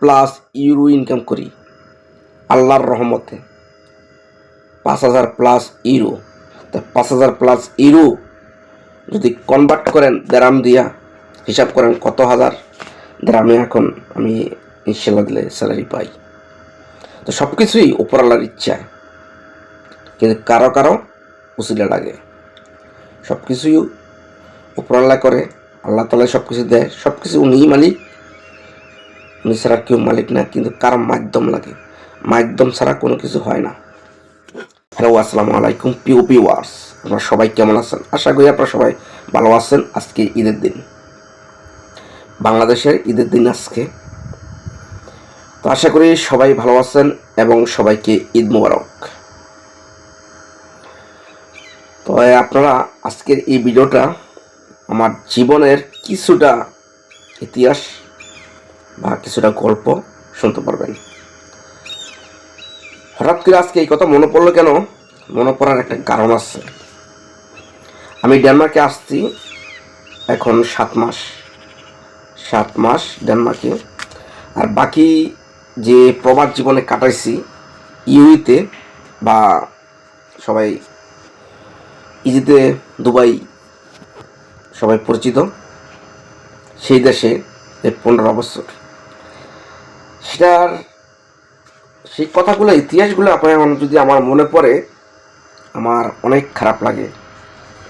Plus euro income করি। আল্লাহর রহমতে। পাঁচ হাজার প্লাস ইউরো। তা পাঁচ হাজার প্লাস ইউরো যদি কনভার্ট করেন দেরাম দিয়া, হিসাব করেন কত হাজার? দেরামে এখন আমি ইনশাল্লাহ দিলে স্যালারি পাই। তো সব কিছুই উপরওয়ালার ইচ্ছায় কিন্তু কারও কারও উচিলা লাগে। সব কিছুই উপরওয়ালা করে, আল্লাহ তালা সব কিছু দেয় সব কিছু উনিই মালিক। উনি ছাড়া কেউ মালিক না, কিন্তু কার মাধ্যম লাগে। মাধ্যম ছাড়া কোনো কিছু হয় না। হ্যালো, আসসালামু আলাইকুম পিও পি ওয়ার্স আপনারা সবাই কেমন আছেন? আশা করি আপনারা সবাই ভালো আছেন আজকে ঈদের দিন। বাংলাদেশের ঈদের দিন আজকে। তো আশা করি সবাই ভালো আছেন এবং সবাইকে ঈদ মোবারক। তো আপনারা আজকের এই ভিডিওটা আমার জীবনের কিছুটা ইতিহাস বা কিছুটা গল্প শুনতে পারবেন। হঠাৎ করে আজকে এই কথা মনে পড়ল কেন? মনে পড়ার একটা কারণ আছে। আমি ডেনমার্কে আসছি এখন সাত মাস। সাত মাস ডেনমার্কে। আর বাকি যে প্রবাদ জীবনে কাটাইছি, ইউইতে বা সবাই ইজিতে দুবাই সবাই পরিচিত, সেই দেশে এই পনেরো বছর। সেটার সেই কথাগুলো, ইতিহাসগুলো আপনার যদি আমার মনে পড়ে, আমার অনেক খারাপ লাগে।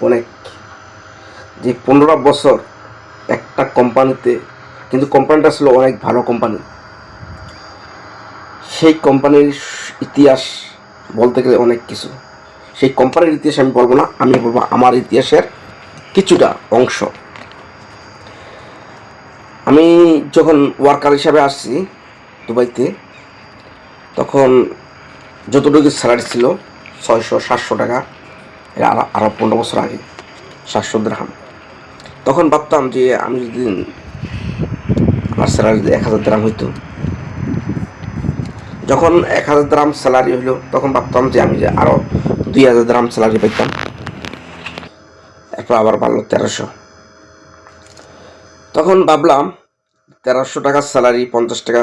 অনেক। যে পনেরো বছর একটা কোম্পানিতে, কিন্তু কোম্পানিটা ছিল অনেক ভালো কোম্পানি। সেই কোম্পানির ইতিহাস বলতে গেলে অনেক কিছু। সেই কোম্পানির ইতিহাস আমি বলব না, আমি বলব আমার ইতিহাসের কিছুটা অংশ। আমি যখন ওয়ার্কার হিসাবে আসছি দুবাইতে, তখন যতটুকু স্যালারি ছিল, ছয়শো, সাতশো টাকা আরও পনেরো বছর আগে, সাতশো দ্রাম তখন ভাবতাম যে আমি যদি আমার স্যালারি যদি এক হাজার দ্রাম হইতো। যখন এক হাজার দ্রাম স্যালারি হইল, তখন ভাবতাম যে আমি যে আরও দুই হাজার দ্রাম স্যালারি পাইতাম। এরপর আবার বাড়লো তেরোশো। তখন ভাবলাম তেরোশো টাকার স্যালারি, পঞ্চাশ টাকা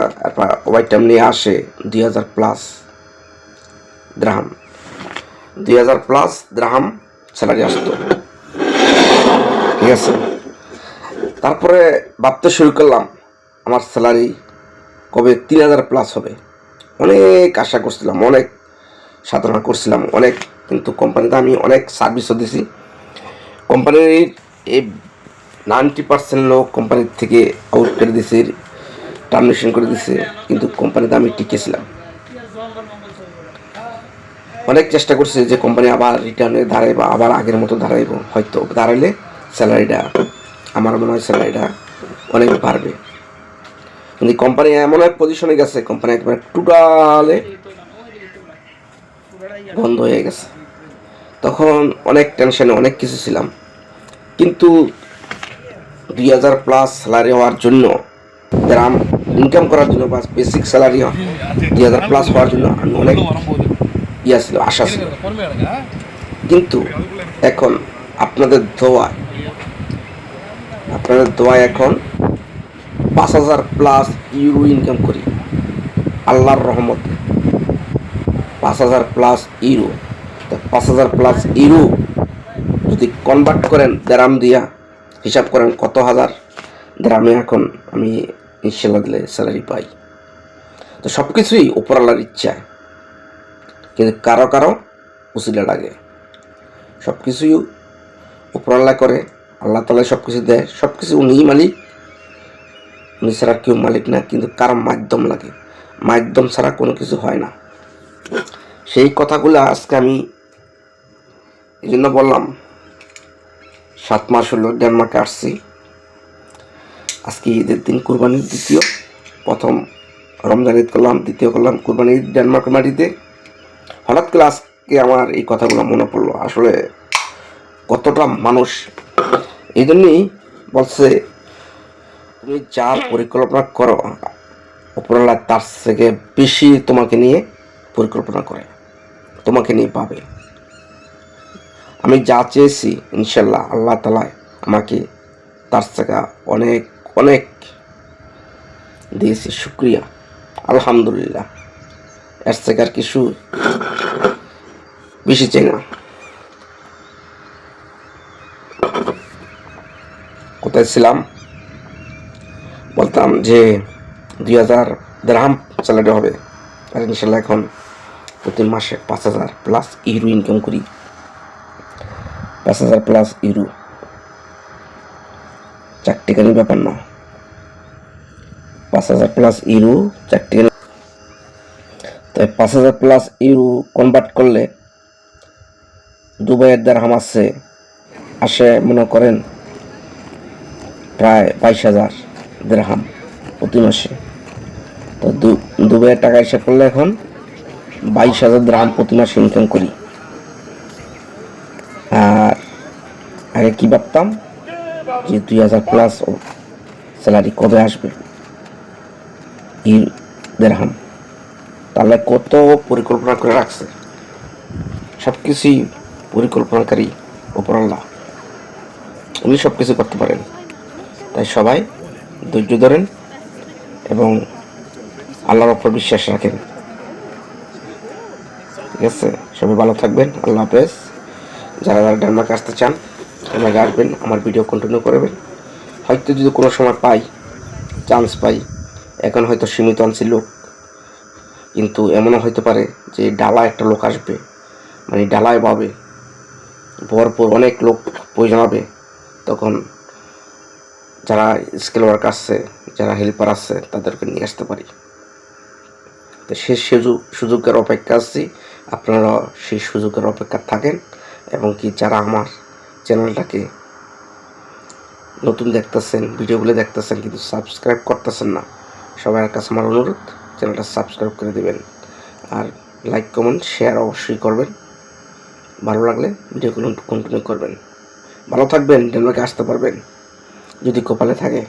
ওভার টাইম নিয়ে আসে দুই হাজার প্লাস দ্রাহাম দুই হাজার প্লাস দ্রাহাম স্যালারি আসতো। ঠিক আছে? তারপরে ভাবতে শুরু করলাম, আমার স্যালারি কবে তিন হাজার প্লাস হবে। অনেক আশা করছিলাম, অনেক সাধনা করছিলাম, অনেক। কিন্তু কোম্পানিতে আমি অনেক সার্ভিসও দিছি। কোম্পানির এই নাইনটি পার্সেন্ট লোক কোম্পানির থেকে আউট করে দিছে টার্মিনেশন করে দিছে, কিন্তু কোম্পানিতে আমি টিকেছিলাম। অনেক চেষ্টা করছে যে কোম্পানি আবার রিটার্নে দাঁড়াইবো আবার আগের মতো দাঁড়াইব হয়তো দাঁড়াইলে স্যালারিটা আমার মনে হয় স্যালারিটা অনেক বাড়বে। কিন্তু কোম্পানি এমন এক পজিশনে গেছে কোম্পানি একবারে টোটালে বন্ধ হয়ে গেছে। তখন অনেক টেনশনে অনেক কিছু ছিলাম। কিন্তু দুই হাজার প্লাস স্যালারি হওয়ার জন্য, গ্রাম ইনকাম করার জন্য বা বেসিক স্যালারি দুই হাজার প্লাস হওয়ার জন্য আমি অনেক ইয়া ছিল, আশা ছিল। কিন্তু এখন আপনাদের দোয়ায় আপনাদের দোয়ায় এখন পাঁচ হাজার প্লাস ইউরো ইনকাম করি। আল্লাহর রহমতে। পাঁচ হাজার প্লাস ইউরো পাঁচ হাজার প্লাস ইউরো যদি কনভার্ট করেন দেরাম দিয়া হিসাব করেন কত হাজার দেরামে এখন আমি ইনশাল্লাহ দিলে স্যালারি পাই। তো সব কিছুই উপরওয়ালার ইচ্ছায় কিন্তু কারও কারও উচিলা লাগে। সব কিছুই উপরওয়ালা করে, আল্লাহ তালা সব কিছু দেয়। সব কিছু উনিই মালিক, উনি ছাড়া কেউ মালিক না, কিন্তু কার মাধ্যম লাগে। মাধ্যম ছাড়া কোনো কিছু হয় না। সেই কথাগুলো আজকে আমি এই জন্য বললাম সাত মাস হলো ডেনমার্কে আসছি। আজকে ঈদের দিন কুরবানির দ্বিতীয়, প্রথম রমজান ঈদ করলাম, দ্বিতীয় করলাম কুরবানি ঈদ ডেনমার্কের মাটিতে। হঠাৎ করে আজকে আমার এই কথাগুলো মনে পড়ল। আসলে কতটা মানুষ এই জন্যই বলছে, তুমি যা পরিকল্পনা করো, উপরওয়ালা তার থেকে বেশি তোমাকে নিয়ে পরিকল্পনা করে, তোমাকে নিয়ে পাবে আমি যা চেয়েছি, ইনশাল্লাহ আল্লাহ তালা আমাকে তার থেকে অনেক অনেক দিয়েছি, শুক্রিয়া। আলহামদুলিল্লাহ। এর থেকে আর কিছু বেশি চাই না। কোথায় ছিলাম? বলতাম যে দুই হাজার দেড়হাম স্যালারি হবে। আর ইনশাল্লাহ এখন প্রতি মাসে পাঁচ হাজার প্লাস ইউরো ইনকাম করি। পাঁচ হাজার প্লাস ইউরো চারটিখানি ব্যাপার না। পাঁচ হাজার প্লাস ইউরো চারটিখানি তাই পাঁচ হাজার প্লাস ইউরো কনভার্ট করলে দুবাইয়ের দেড়হাম আসছে আসে মনে করেন প্রায় বাইশ হাজার দেড়হাম প্রতি মাসে। তো দুবাইয়ের টাকা হিসাব করলে এখন বাইশ হাজার দেড়হাম প্রতি মাসে ইনকাম করি। আগে কি ভাবতাম যে দুই হাজার প্লাস ও স্যালারি কবে আসবে? দেড়হাম তাহলে কত পরিকল্পনা করে রাখছে? সব কিছুই পরিকল্পনাকারী ওপরাল্লাহ উনি সব কিছু করতে পারেন। তাই সবাই ধৈর্য ধরেন এবং আল্লাহর ওপর বিশ্বাস রাখেন। ঠিক আছে? সবাই ভালো থাকবেন। আল্লাহ হাফেজ। যারা যারা ডেনমার্কে আসতে চান ডেনমার্কে আসবেন আমার ভিডিও কন্টিনিউ করবেন। হয়তো যদি কোনো সময় পাই চান্স পাই, এখন হয়তো সীমিত আনছি লোক। কিন্তু এমনও হতে পারে যে ডালা একটা লোক আসবে মানে ডালায় পাবে, ভরপুর অনেক লোক প্রয়োজন হবে। তখন যারা স্কিল ওয়ার্ক আসছে যারা হেল্পার আসছে তাদেরকে নিয়ে আসতে পারি। তো সেই সুযোগ, সুযোগের অপেক্ষা আসছি আপনারা সেই সুযোগের অপেক্ষা থাকেন, এবং কি যারা আমার চ্যানেলটাকে। নতুন দেখতেছেন ভিডিওগুলো দেখতেছেন, কিন্তু সাবস্ক্রাইব করতেছেন না। সবার কাছে আমার অনুরোধ, চ্যানেলটা সাবস্ক্রাইব করে দেবেন। আর লাইক, কমেন্ট, শেয়ার অবশ্যই করবেন। ভালো লাগলে ভিডিওগুলো কন্টিনিউ করবেন। ভালো থাকবেন ডেনমার্কে আসতে পারবেন। যদি কপালে থাকে।